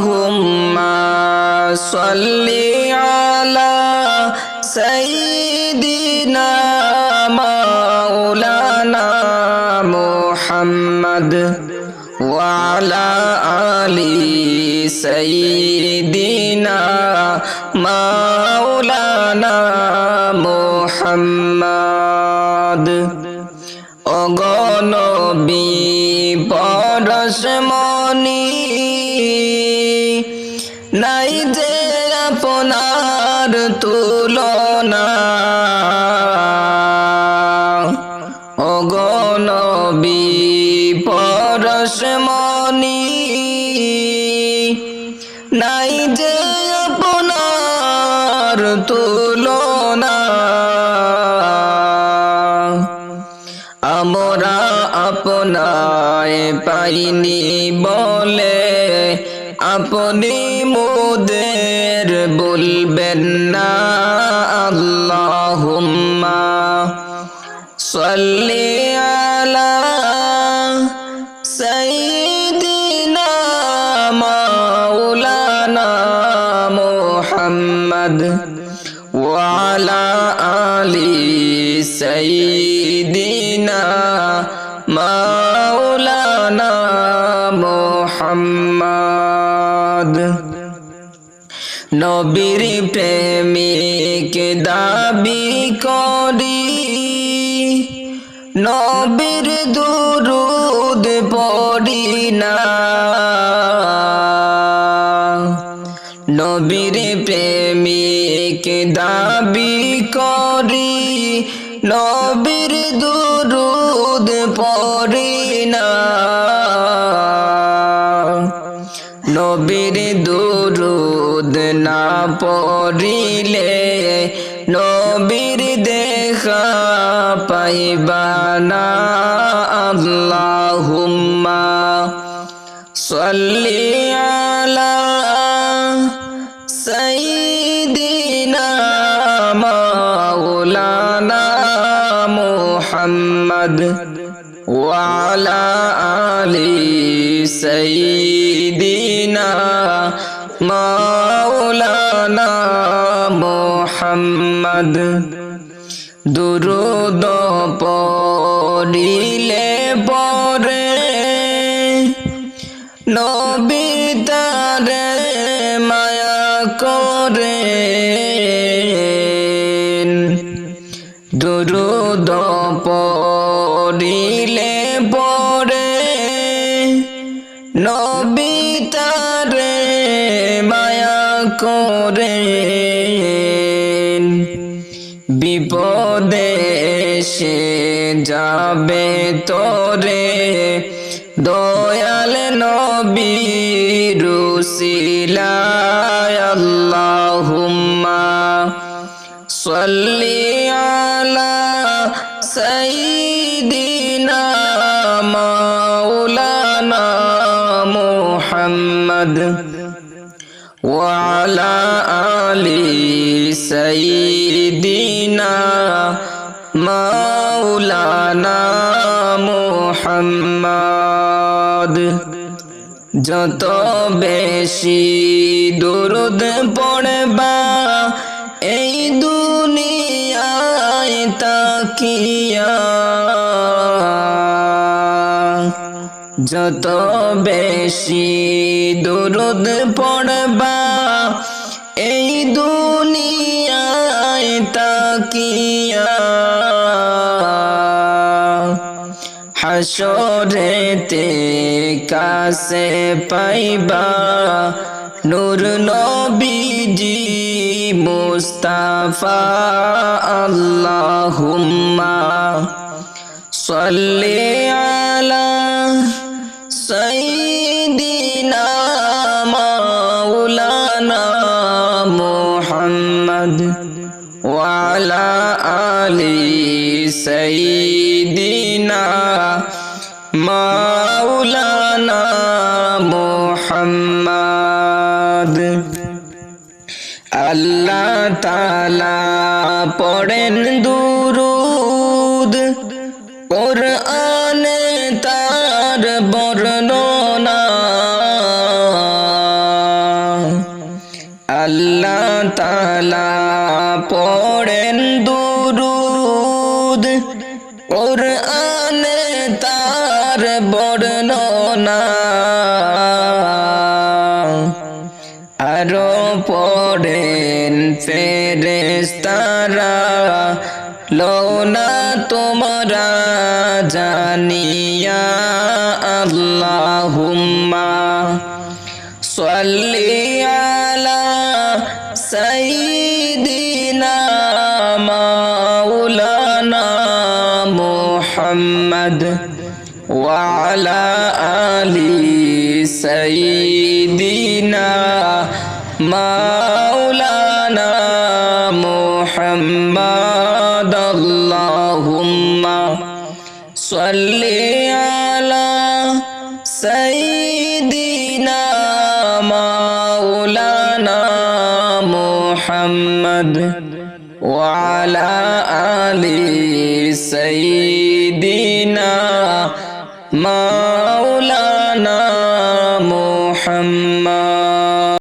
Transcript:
اللهم صل على سيدنا مولانا محمد وعلى آل سيدنا مولانا محمد অগণবী পরশমণি তুলনা। অগণবী পরশমণি নাই যে আপনার তুলনা। আমরা আপনায় পাইনি বলে আপনি মোদের বলবেন না, আল্লাহুম্মা সাল্লি আলা মাওলানা মুহাম্মদ ওয়া আলা আলি সাইয়্যিদিনা মাওলানা মুহাম্মদ। নবীর প্রেমিক দাবি করি। নবীর দুরুদ পড়ি না। নবীর প্রেমিক দাবি করি। নবীর দুরুদ পড়ি পড়িলে নবীর দেখা পাইবানা আল্লাহুম্মা। সল্লি আলা সাইদিনা মাওলানা মুহাম্মদ ওয়ালা আলি সাইদ। মোহাম্মদ। দুরুদ পড়িলে পরে নবী তারে মায়া করে দুরুদ পড়িলে পরে নবী তারে মায়া করে বিপদে যাবে তোরে। দয়াল নবী রুসিলায় আল্লাহুম্মা সল্লি আলা সাইদিনা মাওলানা মুহাম্মদ ওয়া আলা আলি সাইদিনা মদিনা মোহাম্মদ। যত বেশি দুরুদ পড়বা, এই দুনিয়ায় তাকিয়া। যত বেশি দুরুদ পড়বা, এই দুনিয়া তাকিয়া হাসরেতে কাছে পাইবা নূর নবীজি মুস্তাফা আল্লাহুম্মা সাল্লি আলা সাইয়্যিদিনা মাওলানা মুহাম্মদ আলা আলি সাইদিনা মাওলানা মোহাম্মদ। আল্লাহ তালা পড়েন দুরুদ কোরআনে তার বল পড়েন দুরুদ। ওর আনে তার বর্ণনা। আরও পড়েন ফেরেস্তারা লোনা তোমরা জানিয়া আল্লাহুম্মা, সাল্লি আলা সাই محمد وعلى آل سيدنا مولانا محمد. اللهم صل على سيدنا محمد وعلى آل سيدنا مولانا